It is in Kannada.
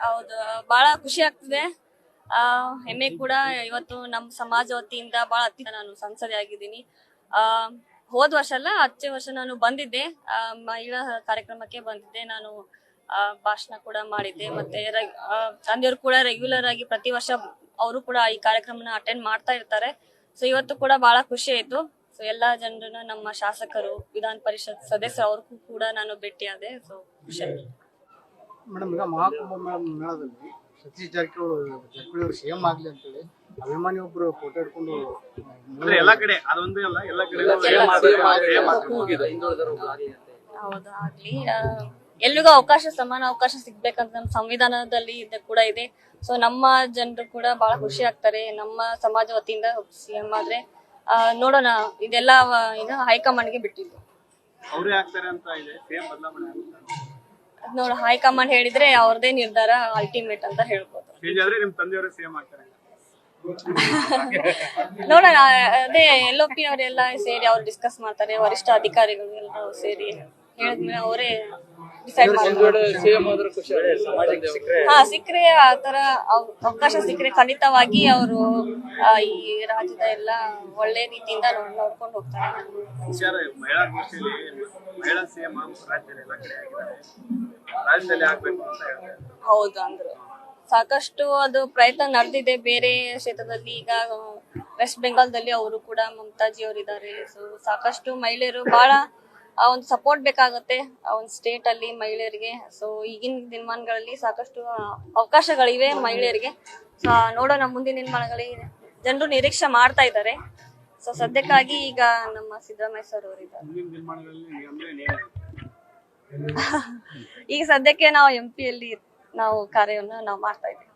ಹೌದು ಬಹಳ ಖುಷಿ ಆಗ್ತಿದೆ. ಆ ಹೆಮ್ಮೆ ಕೂಡ ಇವತ್ತು ನಮ್ಮ ಸಮಾಜ ವತಿಯಿಂದ ಬಹಳ ಅತಿ ನಾನು ಸಂಸದೆ ಆಗಿದ್ದೀನಿ. ಆ ಹೋದ ವರ್ಷ ಅಲ್ಲ ಹಚ್ಚೆ ವರ್ಷ ನಾನು ಬಂದಿದ್ದೆ. ಆ, ಮಹಿಳಾ ಕಾರ್ಯಕ್ರಮಕ್ಕೆ ಬಂದಿದ್ದೆ. ನಾನು ಆ, ಭಾಷಣ ಕೂಡ ಮಾಡಿದ್ದೆ. ಮತ್ತೆ ತಂದೆಯವರು ಕೂಡ ರೆಗ್ಯುಲರ್ ಆಗಿ ಪ್ರತಿ ವರ್ಷ ಅವರು ಕೂಡ ಈ ಕಾರ್ಯಕ್ರಮನ ಅಟೆಂಡ್ ಮಾಡ್ತಾ ಇರ್ತಾರೆ. ಸೊ ಇವತ್ತು ಕೂಡ ಬಹಳ ಖುಷಿ ಆಯ್ತು. ಸೊ ಎಲ್ಲಾ ಜನರನ್ನ ನಮ್ಮ ಶಾಸಕರು ವಿಧಾನ ಪರಿಷತ್ ಸದಸ್ಯರು ಅವ್ರಿಗೂ ಕೂಡ ನಾನು ಭೇಟಿಯಾದೆ ಸೊ ಖುಷಿ ಆಯ್ತು. ಮೇಡಮ್ ಈಗ ಮಹಾಕುಂಭ ಮೇಳ- ಮೇಳದಲ್ಲಿ ಸತೀಶ್ ಜಾರಕಿಹೊಳಿ ಜಾರಕಿಹೊಳಿ ಅವರು ಸಿಎಂ ಆಗ್ಲಿ ಅಂತೇಳಿ ಅಭಿಮಾನಿ ಒಬ್ರು ಫೋಟೋ ಹಿಡ್ಕೊಂಡು ಅಂದ್ರೆ ಎಲ್ಲಾ ಕಡೆ ಅದೊಂದೇ ಅಲ್ಲ ಎಲ್ಲಾ ಕಡೆ ಹೌದು ಆಗ್ಲಿ. ಎಲ್ರಿಗೂ ಅವಕಾಶ ಸಮಾನ ಅವಕಾಶ ಸಿಗ್ಬೇಕಂತ ನಮ್ಮ ಸಂವಿಧಾನದಲ್ಲಿ ಇದು ಕೂಡ ಇದೆ. ಸೊ ನಮ್ಮ ಜನರು ಕೂಡ ಬಹಳ ಖುಷಿ ಆಗ್ತಾರೆ. ನಮ್ಮ ಸಮಾಜ ವತಿಯಿಂದ ಸಿಎಂ ಆದ್ರೆ. ಆ, ನೋಡೋಣ ಇದೆಲ್ಲ ಇದು ಹೈಕಮಾಂಡ್ ಹೈಕಮಾಂಡ್ಗೆ ಬಿಟ್ಟಿದ್ದು. ಅವರೇ ಆಗ್ತಾರೆ ಅಂತ ಇದೆ. ಸೇಮ್ ಬದಲಾವಣೆ ಅದ್ ನೋಡ ಹೈಕಮಾಂಡ್ ಹೇಳಿದ್ರೆ ಅವ್ರದೇ ನಿರ್ಧಾರ ಅಲ್ಟಿಮೇಟ್ ಅಂತ ಹೇಳ್ಬೋದು. ಚೇಂಜ್ ಆದ್ರೆ ನಿಮ್ ತಂದೆಯವರೇ ಸೇಮ್ ಆಗ್ತಾರೆ. ನೋಡೋಣ ಅದೇ ಎಲ್ ಪಿ ಅವರೆಲ್ಲ ಸೇರಿ ಅವ್ರು ಡಿಸ್ಕಸ್ ಮಾಡ್ತಾರೆ ವರಿಷ್ಠ ಅಧಿಕಾರಿಗಳು ಎಲ್ಲರೂ ಸೇರಿ. ಹೇಳಿದ್ಮೇಲೆ ಅವರೇ ಡಿಸೈಡ್ ಹಾ ಸಿಕ್ಕರೆ ಆ ಅವ್- ಅವಕಾಶ ಸಿಕ್ಕರೆ ಖಂಡಿತವಾಗಿ ಅವರು ಈ ರಾಜ್ಯದ ಎಲ್ಲ ಒಳ್ಳೆ ರೀತಿಯಿಂದ ನೋಡ್ ನೋಡ್ಕೊಂಡು ಹೋಗ್ತಾರೆ. ಹೌದು ಅಂದ್ರು. ಸಾಕಷ್ಟು ಅದು ಪ್ರಯತ್ನ ನಡೆದಿದೆ ಬೇರೆ ಕ್ಷೇತ್ರದಲ್ಲಿ. ಈಗ ವೆಸ್ಟ್ ಬೆಂಗಾಲ್ದಲ್ಲಿ ಅವರು ಕೂಡ ಮಮತಾಜಿ ಅವರು ಇದ್ದಾರೆ ಸೊ ಸಾಕಷ್ಟು ಮಹಿಳೆಯರು ಬಹಳ ಒಂದು ಸಪೋರ್ಟ್ ಬೇಕಾಗುತ್ತೆ ಆ ಒಂದು ಸ್ಟೇಟ್ ಅಲ್ಲಿ ಮಹಿಳೆಯರಿಗೆ. ಸೊ ಈಗಿನ ದಿನಮಾನಗಳಲ್ಲಿ ಸಾಕಷ್ಟು ಆ, ಅವಕಾಶಗಳಿವೆ ಮಹಿಳೆಯರಿಗೆ. ಸೊ ನೋಡೋಣ ಮುಂದಿನ ನಿರ್ಮಾಣಗಳಲ್ಲಿ ಜನರು ನಿರೀಕ್ಷೆ ಮಾಡ್ತಾ ಇದ್ದಾರೆ. ಸೊ ಸದ್ಯಕ್ಕಾಗಿ ಈಗ ನಮ್ಮ ಸಿದ್ದರಾಮಯ್ಯ ಸರ್ ಅವರಿದ್ದಾರೆ ಈಗ ಸದ್ಯಕ್ಕೆ ನಾವು ಎಂ ಪಿಯಲ್ಲಿ ನಾವು ಕಾರ್ಯವನ್ನು ನಾವು ಮಾಡ್ತಾ ಇದ್ದೀವಿ.